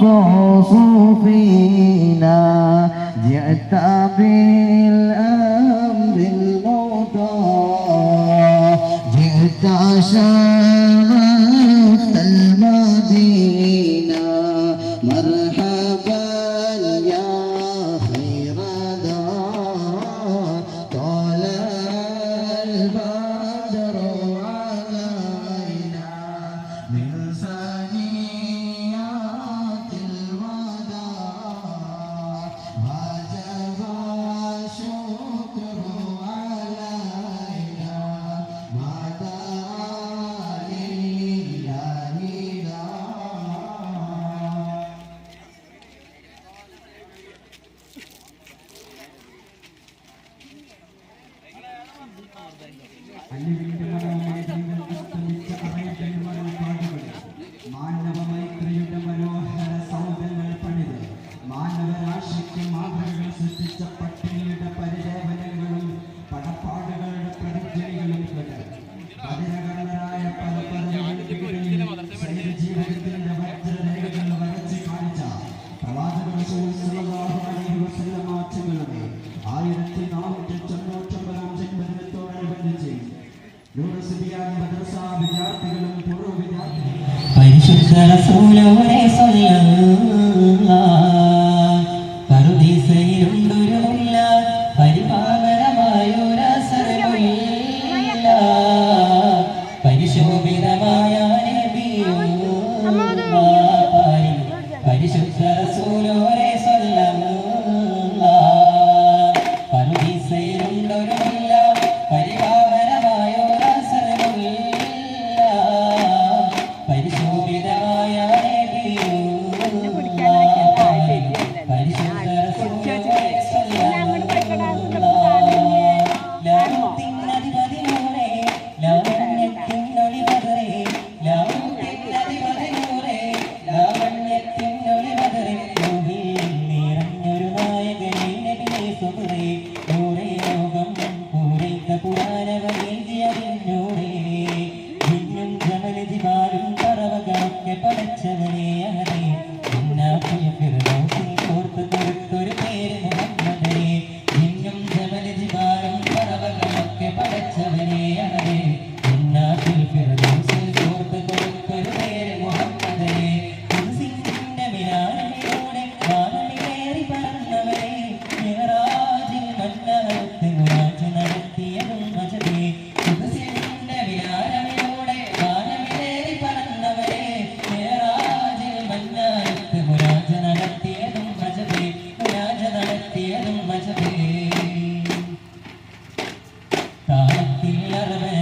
تغوصوا فينا جئت بالأمر الموتى جئت عشان ಅಲ್ಲಿ പരിശുദ്ധ റസൂലോടെ പറുദീസയിലുണ്ടൊരുമില്ല പരിപാകരമായൊരസരമില്ല പരിശോഭിതമായ പരിശുദ്ധ റസൂലോടെ connectivity. கையாளவே